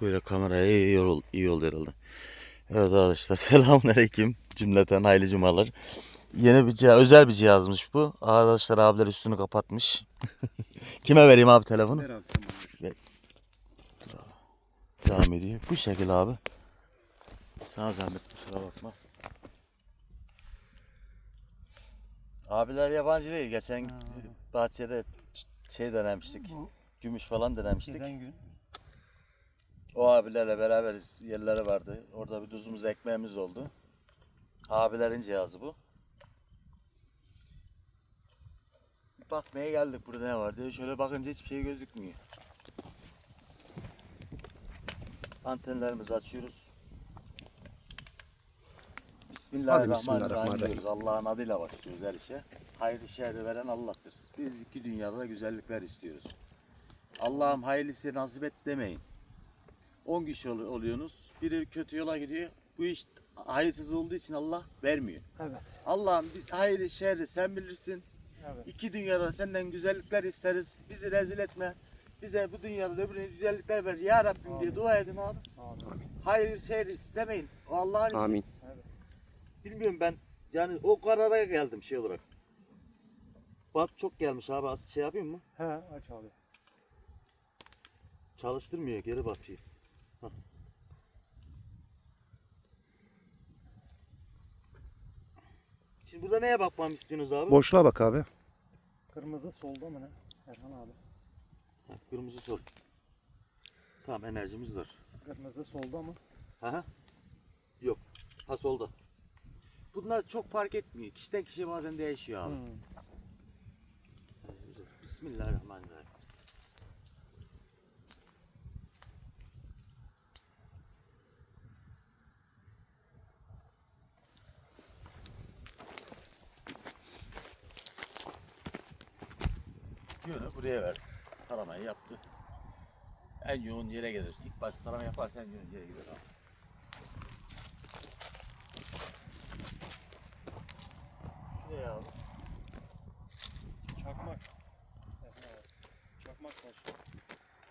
Böyle kameraya iyi yol, iyi oldu herhalde. Evet arkadaşlar selamünaleyküm cümleten hayırlı cumalar. Yeni bir cihaz, özel bir cihazmış bu. Arkadaşlar abiler üstünü kapatmış. Kime vereyim abi telefonu? Ver abi sen. Devam ediyor. Bu şekil abi. Sana zahmet kusura bakma. Abiler yabancı değil. Geçen bahçede şey denemiştik. Bu Gümüş falan denemiştik. Geçen gün. O abilerle beraberiz. Yerleri vardı. Orada bir tuzumuz ekmeğimiz oldu. Abilerin cihazı bu. Bir Bakmaya geldik burada ne var diye. Şöyle bakınca hiçbir şey gözükmüyor. Antenlerimizi açıyoruz. Bismillahirrahmanirrahim. Allah'ın adıyla başlıyoruz her işe. Hayırlı şerri veren Allah'tır. Biz iki dünyada güzellikler istiyoruz. Allah'ım hayırlısı nasip et demeyin. 10 kişi ol- oluyorsunuz. Biri kötü yola gidiyor. Bu iş hayırsız olduğu için Allah vermiyor. Evet. Allah'ım biz hayırlı şerri sen bilirsin. Evet. İki dünyada senden güzellikler isteriz. Bizi rezil etme. Bize bu dünyada da öbürüne güzellikler ver. Ya Rabbim diye dua edin abi. Amin. Hayır şer istemeyin. O Allah'ın işi. Amin. Bilmiyorum ben yani o karara geldim şey olarak. Bak çok gelmiş abi az şey yapayım mı? He aç abi. Çalıştırmıyor geri batıyor. Şimdi burada neye bakmamı istiyorsunuz abi? Boşluğa bak abi. Kırmızı solda mı ne? Erhan abi. Ha, kırmızı sol. Tamam enerjimiz var. Kırmızı solda mı? Aha. Yok. Ha solda. Bunlar çok fark etmiyor. Kişiden kişiye bazen değişiyor abi. Hmm. Bismillahirrahmanirrahim. Buraya ver. Taramayı yaptı. En yoğun yere gelir. İlk başta tarama yaparsan en yoğun yere gider. Şuraya abi. Çakmak. Çakmak taşı.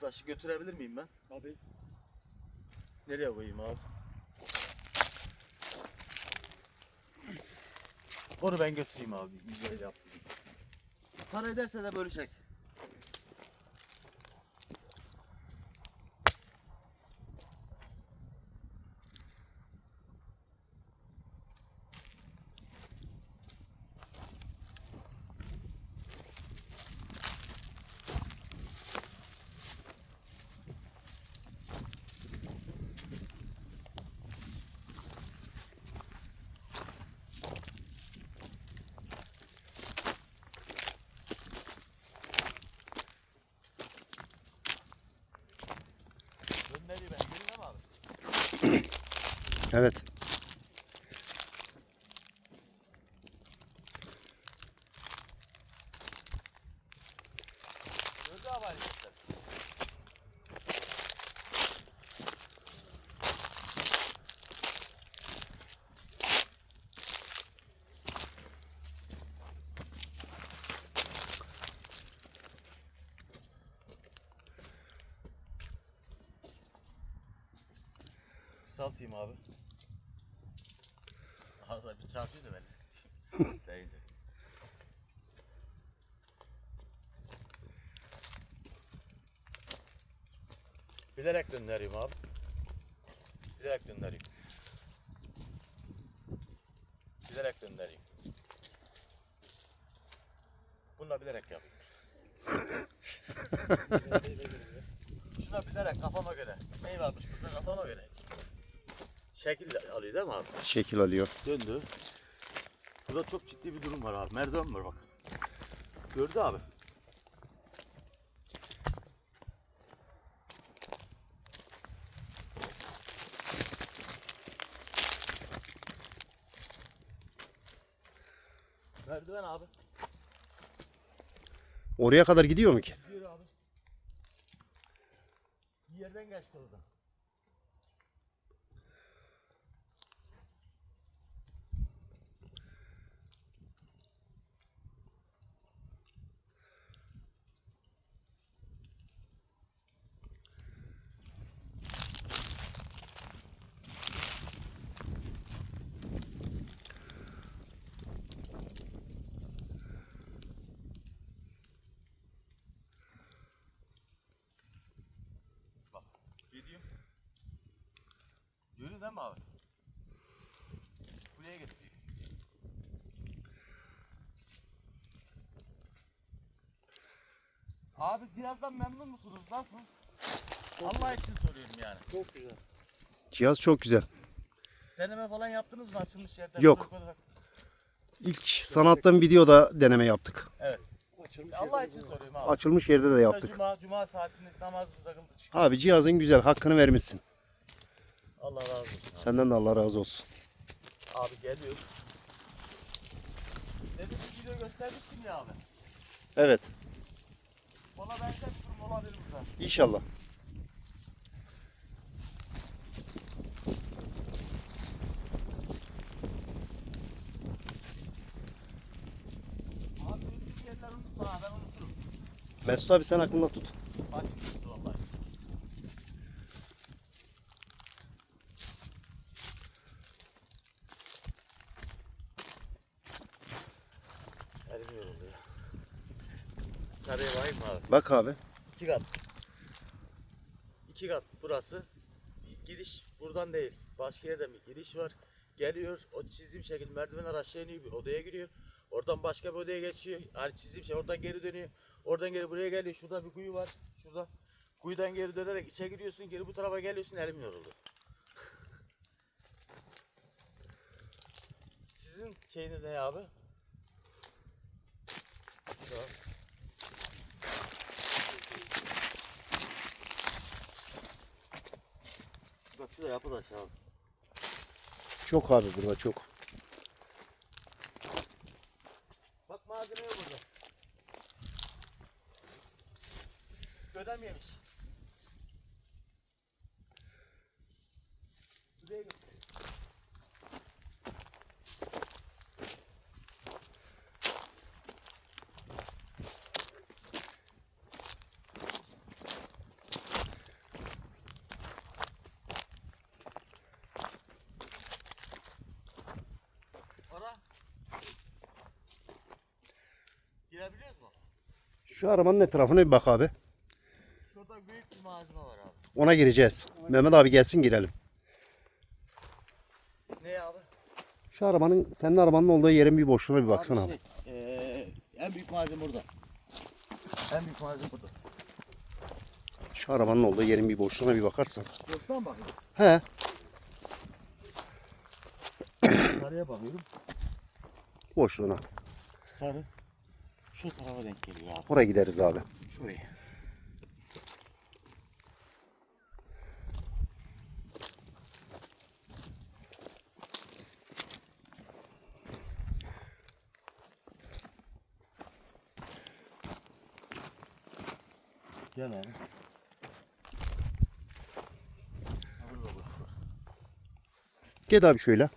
Taşı götürebilir miyim ben? Abi. Nereye koyayım abi? Onu ben götüreyim abi. Güzel yaptım. Para ederse de bölüşek. Göndereyim ben. Gelin mi abi? Evet. Gördü abi hareketler. Saltayım abi. Da beni. Deyince. Bilerek gönderiyorum abi. Bilerek gönderiyorum. Bilerek gönderiyorum. Bunu da bilerek yapıyorum. Şuna bilerek kafama göre. Ne varmış burada kafama göre. Şekil alıyor değil mi abi? Şekil alıyor. Döndü. Burada çok ciddi bir durum var abi. Merdiven var bak. Gördü abi. Merdiven abi. Oraya kadar gidiyor mu ki? Gidiyor abi. Bir yerden geçti orada. değil mi abi? Buraya getiriyor. Abi cihazdan memnun musunuz? Nasıl? Allah için soruyorum yani. Çok güzel. Cihaz çok güzel. Deneme falan yaptınız mı açılmış yerden? Yok. İlk sanattan videoda deneme yaptık. Açılmış Allah için soruyorum abi. Açılmış yerde de yaptık. Cuma, cuma saatinde namazımız takıldı. Abi cihazın güzel. Hakkını vermişsin. Allah razı olsun. Abi, Senden de Allah razı olsun. abi geliyor. Dedim bir video göstermiştim ya abi. Evet. Ona benzer bir durum olabilir burada. İnşallah. Ha unuturum. Mesut abi sen aklında tut. Bak vallahi. Elim yoruldu mı abi? Bak abi. İki kat. İki kat burası. Giriş buradan değil. Başka yerden bir giriş var. Geliyor o çizdiğim şekilde merdivenler aşağı iniyor bir odaya giriyor. Oradan başka bir odaya geçiyor. Yani çizdiğim şey oradan geri dönüyor. Oradan geri buraya geliyor. Şurada bir kuyu var. Şurada. Kuyudan geri dönerek içe giriyorsun. Geri bu tarafa geliyorsun. Elim yoruldu. Sizin şeyiniz ne abi? Şurada. Bak şurada yapı da aşağı. Çok abi burada çok. Bak malzeme yok burada. Gödem yemiş. Buraya git. Ara. Girebiliyoruz mu? Şu arabanın etrafına bir bak abi. Şurada büyük bir malzeme var abi. Ona gireceğiz. Mehmet abi gelsin girelim. Ne abi? Şu arabanın senin arabanın olduğu yerin bir boşluğuna bir baksana abi. şey, eee, en büyük malzeme burada. En büyük malzeme burada. Şu arabanın olduğu yerin bir boşluğuna bir bakarsan. Boştan bakıyorum. He. Sarıya bakıyorum. Boşluğuna. Sarı. Şu tarafa denk geliyor abi. Oraya gideriz abi. Şuraya. Gel abi. Ha, burada boş var. Gel abi şöyle.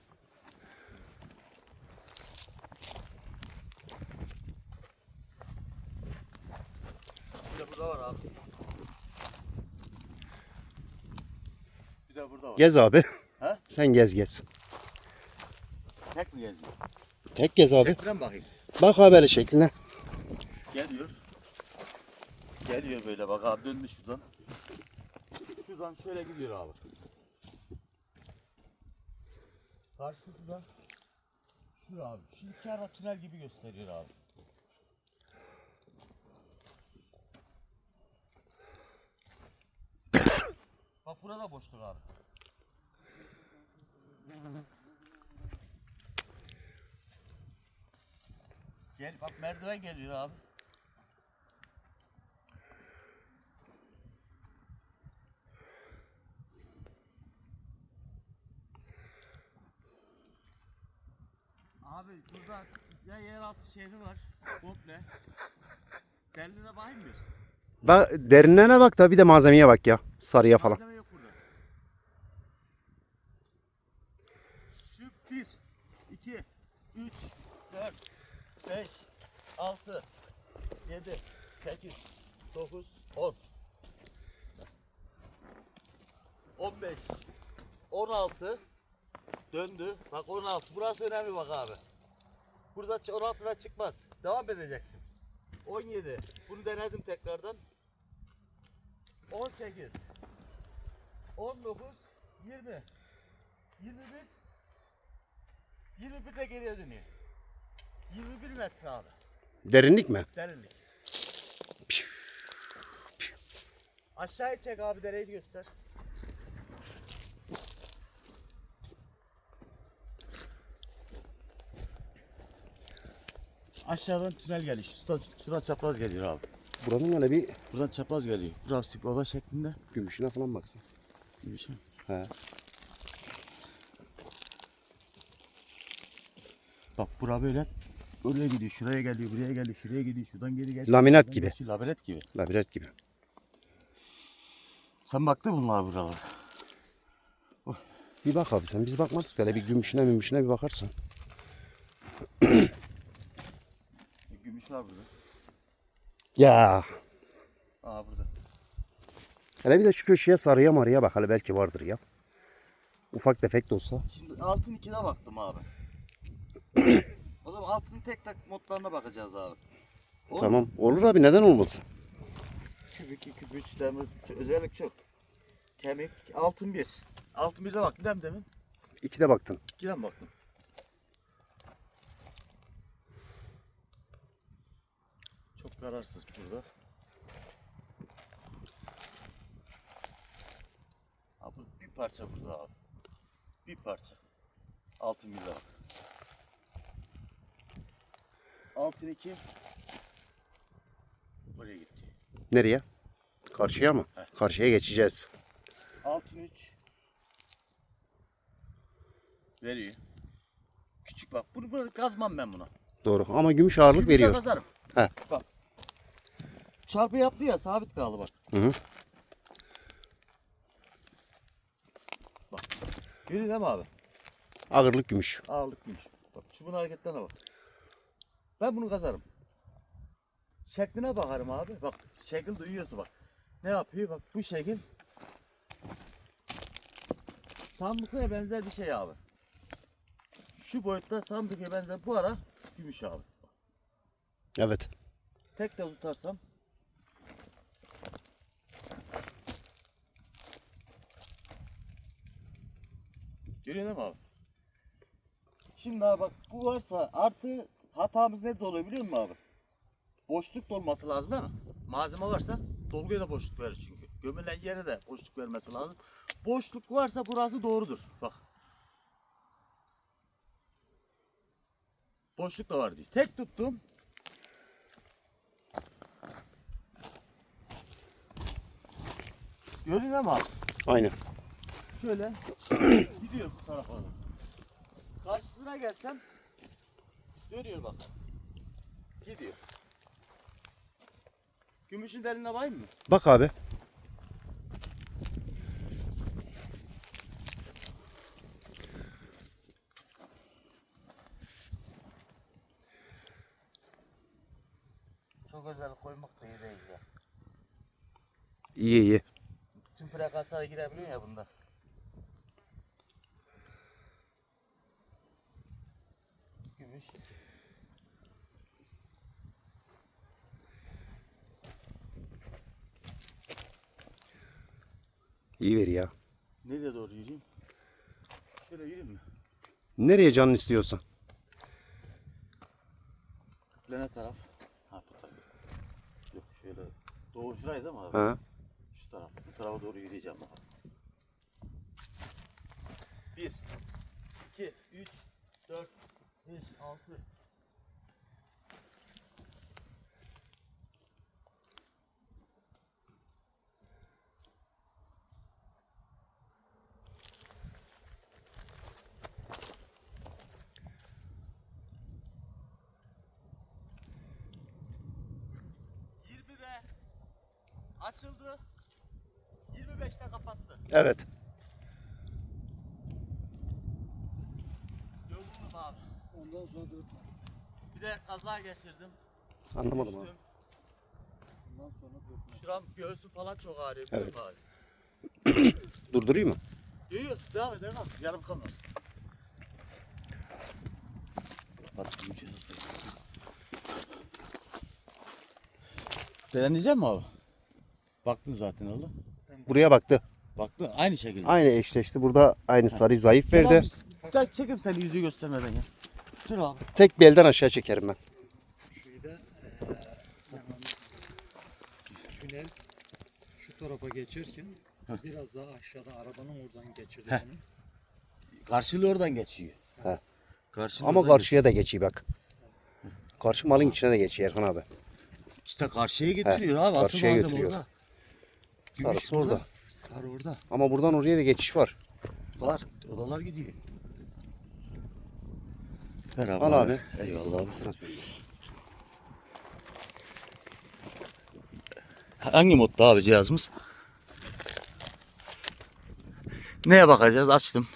Bir de burada var abi. Bir de burada var. Gez abi. He? Sen gez gez. Tek mi geziyor? Tek gez abi. Tekren bakayım. Bak böyle şekline. Geliyor. Geliyor böyle bak abi dönmüş şuradan. Şuradan şöyle gidiyor abi. Karşısı da şu abi. Şu iki ara tünel gibi gösteriyor abi. bak burada boşluk abi. Gel bak merdiven geliyor abi. Abi burada ya yeraltı şehri var komple. Derinliğine bakayım mı? Bak derinlerine bak da bir de malzemeye bak ya. Sarıya falan. Malzeme yok burada. Şu 1, 2, 3, 4, 5, 6, 7, 8, 9, 10. 15, 16, döndü. Bak 16. Burası önemli bak abi. Burada 16'da çıkmaz. Devam edeceksin. 17. Bunu denedim tekrardan. 18 19 20 21 21 de geriye dönüyor. 21 metre abi. Derinlik mi? Derinlik. Aşağıya çek abi dereyi göster. Aşağıdan tünel geliyor. Şuradan, şuradan çapraz geliyor abi. Buranın öyle bir Buradan çapraz geliyor. Burası oda şeklinde. gümüşüne falan baksın. Bir şey. He. Bak bura böyle Oraya gidiyor, şuraya geliyor, buraya geliyor, şuraya gidiyor, şuradan geri geliyor. Laminat şuradan gibi. geçiyor, Laminat gibi. Labirent gibi. Sen baktın bunlar buralara? Bir bak abi sen biz bakmazdık. Böyle bir gümüşüne mümüşüne bir bakarsan. Var burada. Ya. Aa burada. Hele bir de şu köşeye sarıya marıya bak. Hele belki vardır ya. Ufak tefek de olsa. Şimdi altın ikine baktım abi. o zaman altın tek tek modlarına bakacağız abi. Olur mu? Tamam. Olur abi neden olmasın? Kübük, iki, üç, demir, özellik çok. Kemik, altın bir. Altın birde baktın değil mi demin? İki de baktın. İkiden baktım. Kararsız burada. Abi bir parça burada abi. Bir parça. Altın bak. Altın iki. Buraya gitti. Nereye? Karşıya mı? Karşıya geçeceğiz. Altın 3 veriyor. Küçük bak. Bunu, bunu kazmam ben buna. Doğru. Ama gümüş ağırlık Gümüşe veriyor. kazarım. He. Bak. Çarpı yaptı ya sabit kaldı bak. Hı hı. Bak. Görüyor değil mi abi? Ağırlık gümüş. Ağırlık gümüş. Bak çubuğun hareketlerine bak. Ben bunu kazarım. Şekline bakarım abi. Bak şekil duyuyorsun bak. Ne yapıyor? Bak bu şekil. Sandıkaya benzer bir şey abi. Şu boyutta sandıkaya benzer bu ara gümüş abi. Evet. Tek de tutarsam Görüyor değil mi abi? Şimdi abi bak bu varsa artı hatamız ne oluyor biliyor musun abi? Boşluk dolması lazım değil mi? Malzeme varsa dolguya da boşluk verir çünkü. Gömülen yere de boşluk vermesi lazım. Boşluk varsa burası doğrudur. Bak. Boşluk da var diyor. Tek tuttum. Görün ama abi. Aynen. Şöyle gidiyor bu tarafa. Karşısına gelsem görüyor bak. Gidiyor. Gümüşün deliğine bakayım mı? Bak abi. Çok özel koymak da iyi değil ya. İyi iyi. Tüm frekanslara girebiliyor ya bunda. Gümüş. İyi ver ya. Nereye doğru yürüyeyim? Şöyle yürüyeyim mi? Nereye canın istiyorsan. Ne taraf? Ha bu taraf. Yok şöyle doğu şuraydı mi abi? Ha. Şu taraf. Bu tarafa doğru yürüyeceğim bak. Bir, 5, 6. Açıldı. 25'te kapattı. Evet. Ondan sonra dört. Bir de kaza geçirdim. Anlamadım abi. Düştüm. Ondan sonra dört. Şuram göğsüm falan çok ağrıyor. Evet. Abi. Durdurayım mı? Yok yok devam et devam et. Yarım kalmasın. Bir hızlı. Deneyecek mi abi? Baktın zaten oğlum. Buraya baktı. Bak da aynı şekilde. Aynı eşleşti. Burada aynı sarıyı zayıf verdi. abi, Gel çekim seni yüzü göstermeden ya. Dur abi. Tek belden aşağı çekerim ben. Şurayı da tünel şu tarafa geçerken biraz daha aşağıda arabanın oradan geçirdi Heh. Karşılığı oradan geçiyor. He. Karşılığı Ama oradan karşıya da geçiyor bak. Karşı malın içine de geçiyor Erkan abi. İşte karşıya getiriyor abi. Asıl karşıya malzeme götürüyor. orada. Gümüş Sarısı orada. Sarı orada. Ama buradan oraya da geçiş var. Var. Odalar gidiyor. Ver abi. Al abi. Eyvallah abi. Sıra sende. Hangi modda abi cihazımız? Neye bakacağız? Açtım.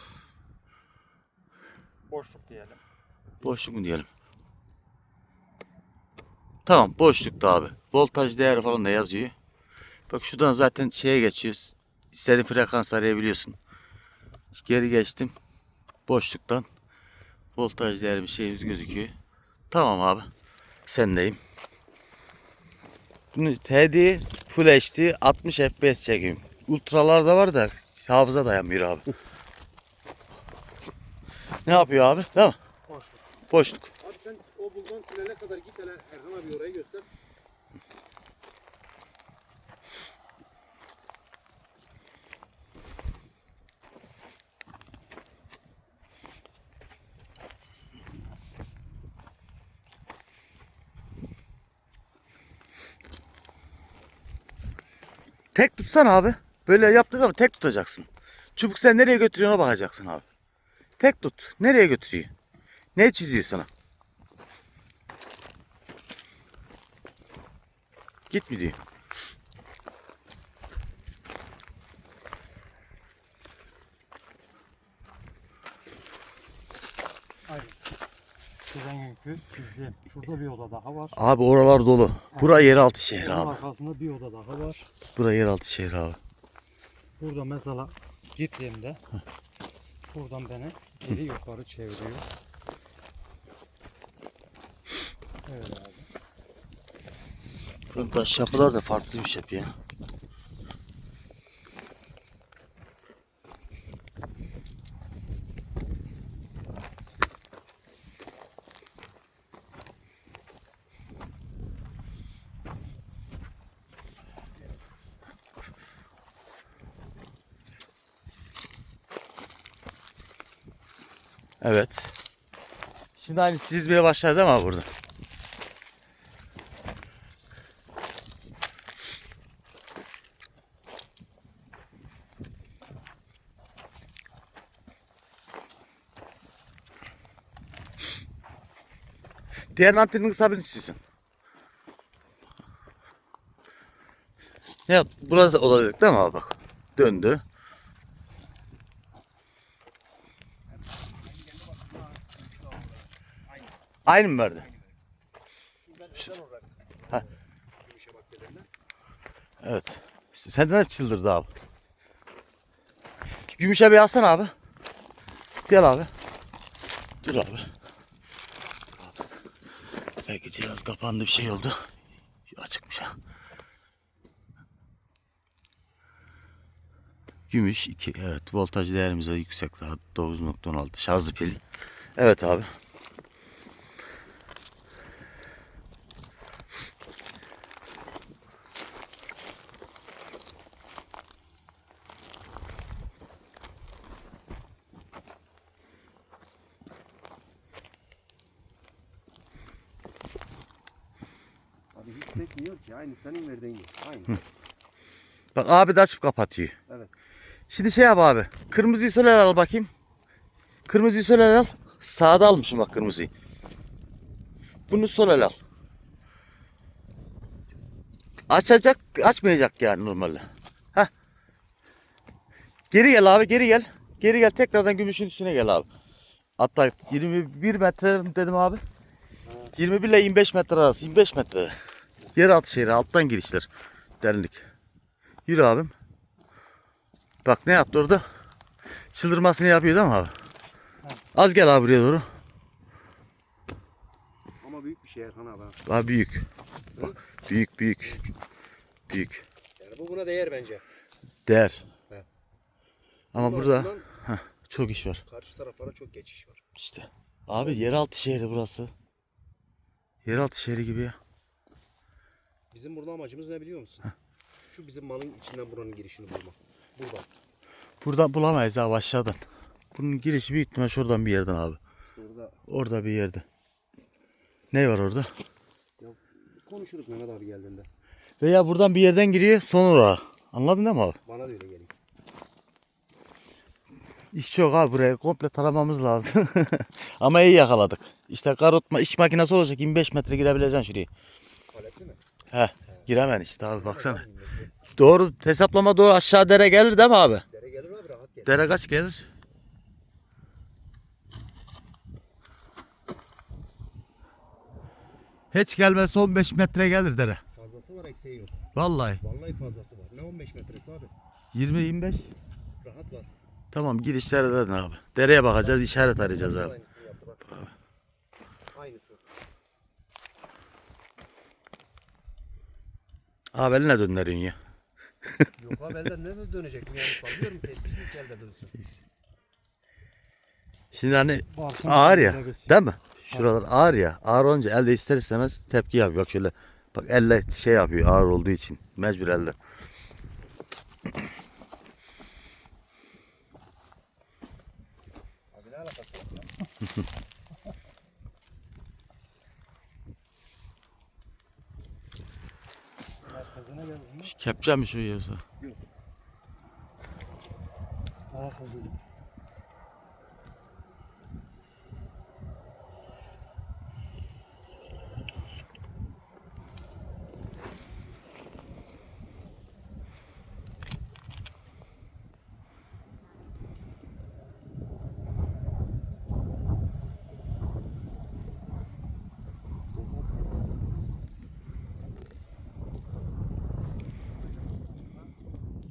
Boşluk diyelim. Boşluk mu diyelim? Tamam boşlukta abi. Voltaj değeri falan da yazıyor. Bak şuradan zaten şeye geçiyoruz. İstediğin frekans arayabiliyorsun. Geri geçtim. Boşluktan. Voltaj değeri bir şeyimiz gözüküyor. Tamam abi. Sendeyim. Bunu HD Full HD 60 FPS çekeyim. Ultralar da var da hafıza dayanmıyor abi. ne yapıyor abi? Mi? Boşluk. Boşluk. Abi sen o buldan tünele kadar git hele Erkan abi orayı göster. Tek tutsan abi. Böyle yaptığı zaman tek tutacaksın. Çubuk sen nereye götürüyoruna bakacaksın abi. Tek tut. Nereye götürüyor? Ne çiziyor sana? Git mi diyor. Aynen. Şurada bir oda daha var. Abi oralar dolu. Bura yeraltı Onun abi. arkasında bir oda daha var. Bura yeraltı şehir abi. Burada mesela gittiğimde buradan beni geri yukarı çeviriyor. Evet abi. Buranın taş yapılar da farklıymış hep ya. Evet. Şimdi aynı çizmeye başladı abi burada? Diğer antenin kısabını istiyorsun. Ne yap? Burası olacak değil mi abi bak. Döndü. Aynı mı verdi? Ha. Evet. Senden hep çıldırdı abi. Gümüşe bir alsana abi. Gel abi. Dur abi. Belki cihaz kapandı bir şey oldu. Açıkmış ha. Gümüş 2. Evet voltaj değerimiz de yüksek daha 9.16 şarjlı pil. Evet abi. Sekmiyor ki. Aynı senin verdiğin gibi. Aynı. Bak abi de açıp kapatıyor. Evet. Şimdi şey yap abi. Kırmızıyı söyle al bakayım. Kırmızıyı söyle al. Sağda almışım bak kırmızıyı. Bunu söyle al. Açacak, açmayacak yani normalde. Heh. Geri gel abi, geri gel. Geri gel tekrardan gümüşün üstüne gel abi. Hatta 21 metre dedim abi. 21 ile 25 metre arası. 25 metre. Yeraltı şehri alttan girişler. Derinlik. Yürü abim. Bak ne yaptı orada? Çıldırmasını yapıyor değil mi abi? Az gel abi buraya doğru. Ama büyük bir şey Erkan abi. ha. Daha büyük. Bak, büyük büyük. Büyük. Yani bu buna değer bence. Değer. He. Ama Bunun burada ardından çok iş var. karşı taraflara çok geçiş var. İşte. Abi yeraltı şehri burası. Yeraltı şehri gibi ya. Bizim burada amacımız ne biliyor musun? Şu bizim malın içinden buranın girişini bulmak. Buradan. Buradan bulamayız abi aşağıdan. Bunun girişi büyük ihtimal şuradan bir yerden abi. Orada Orada bir yerde. Ne var orada? konuşuruz Mehmet abi geldiğinde. Veya buradan bir yerden giriyor sonra. Anladın değil mi abi? Bana da öyle geliyor. İş çok abi buraya komple taramamız lazım. Ama iyi yakaladık. İşte karotma iş makinesi olacak 25 metre girebileceksin şuraya. He giremen işte abi baksana. Doğru hesaplama doğru aşağı dere gelir değil mi abi? Dere gelir abi rahat gelir. Dere kaç gelir? Hiç gelmezse 15 metre gelir dere. Fazlası var eksiği yok. Vallahi Vallahi fazlası var. Ne 15 metresi abi? 20-25. Rahat var. Tamam girişlerden abi. Dereye bakacağız işaret arayacağız abi. Aynısını yaptı bak. Aynısı. Abi eline döndürüyorsun ya. Yok abi elden ne de dönecek yani sallıyorum tespih mi elde dönsün. Şimdi hani Baksana ağır ya değil mi? Şuralar ağır ya. Ağır olunca elde ister istemez tepki yapıyor. Bak şöyle bak elle şey yapıyor ağır olduğu için. Mecbur elde. Abi ne alakası var ya? Merkezine geldin mi? Kepçe mi şu yiyorsa? Daha fazla.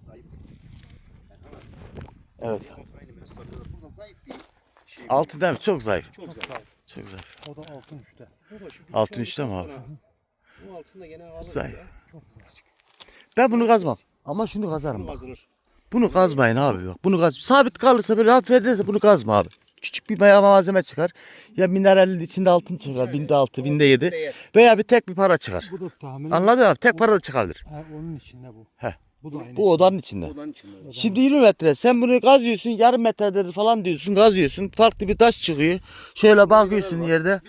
Zayıf. Evet. Aynı mesutlarda da burada zayıf bir şey. var. Altı değil mi? Çok zayıf. Çok zayıf. Çok zayıf. O da altın üstte. Baba şu Altın şu üçte mi abi? sonra Bu altında gene alır. Zayıf. ya. Çok güzel. Ben bunu kazmam. Ama şunu kazarım Bu bak. kazanır. Bunu kazmayın abi bak. Bunu kaz. Sabit kalırsa böyle hafif ederse bunu kazma abi. Küçük bir bayağı malzeme çıkar. Ya mineralin içinde altın çıkar. Binde altı, binde yedi. Veya bir tek bir para çıkar. Bu da tahmin Anladın mı? Tek para da çıkardır. Ha, onun içinde bu. He. Bu da aynı. Bu odanın içinde. Odanın içinde. olur. Şimdi 20 metre. Sen bunu kazıyorsun. Yarım metredir falan diyorsun. Kazıyorsun. Farklı bir taş çıkıyor. Şöyle bakıyorsun yerde.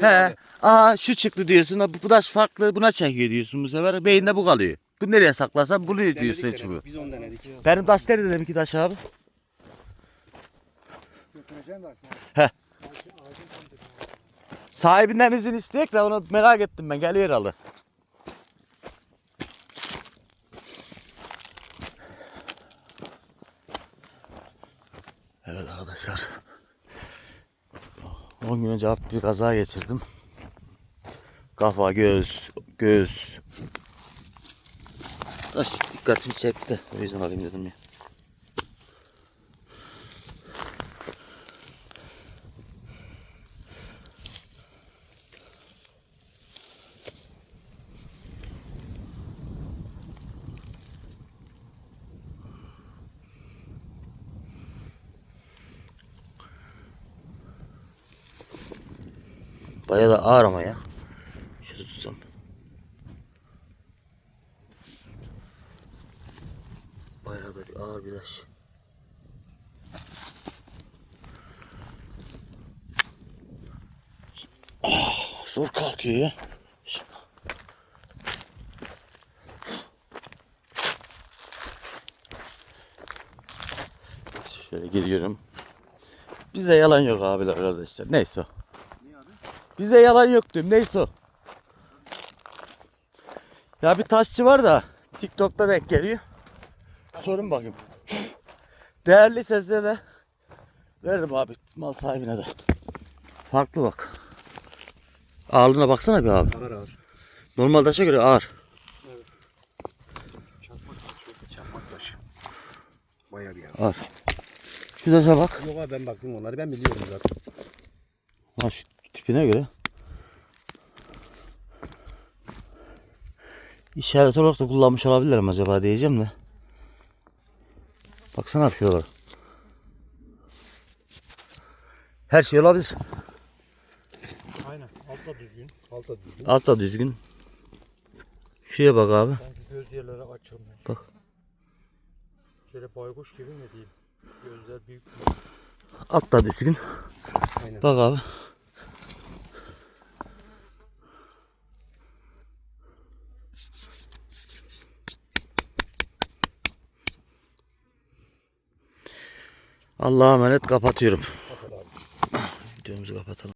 He. Aa şu çıktı diyorsun. Bu, bu taş farklı. Buna çekiyor diyorsun bu sefer. Beyinde bu kalıyor. Bu nereye saklasan bunu Denedik, diyorsun denedik. çubuğu. Biz onu denedik. Benim taş nerede dedim ki taş abi? Götüreceğim de akşam. He. Sahibinden izin isteyek de onu merak ettim ben. Geliyor herhalde. Evet arkadaşlar. 10 gün önce hafif bir kaza geçirdim. Kafa, göz, göz. Taş dikkatimi çekti. O yüzden alayım dedim ya. Bayağı da ağır ama ya. Şöyle tutsam. Bayağı da bir ağır bir taş. Ah, zor kalkıyor ya. Şöyle giriyorum. Bizde yalan yok abiler kardeşler. Neyse. Bize yalan yok diyorum. Neyse. Ya bir taşçı var da TikTok'ta denk geliyor. Sorun bakayım. Değerli size de veririm abi mal sahibine de. Farklı bak. Ağırlığına baksana bir abi. Ağır ağır. Normal taşa göre ağır. Çakmak taşı. Çakmak taşı. Bayağı bir ağır. Ağır. Şu taşa bak. Yok abi ben baktım onları ben biliyorum zaten. Ha şu tipine göre. İşaret olarak da kullanmış olabilirim acaba diyeceğim de. Baksana şuralara. Her şey olabilir. Aynen. Altta düzgün. Altta düzgün. Altta düzgün. Şuraya bak abi. Sanki göz yerlere açılmış. Bak. Şöyle baykuş gibi mi diyeyim? Gözler büyük. Altta düzgün. Aynen. Bak abi. Allah'a emanet kapatıyorum. Videomuzu kapatalım.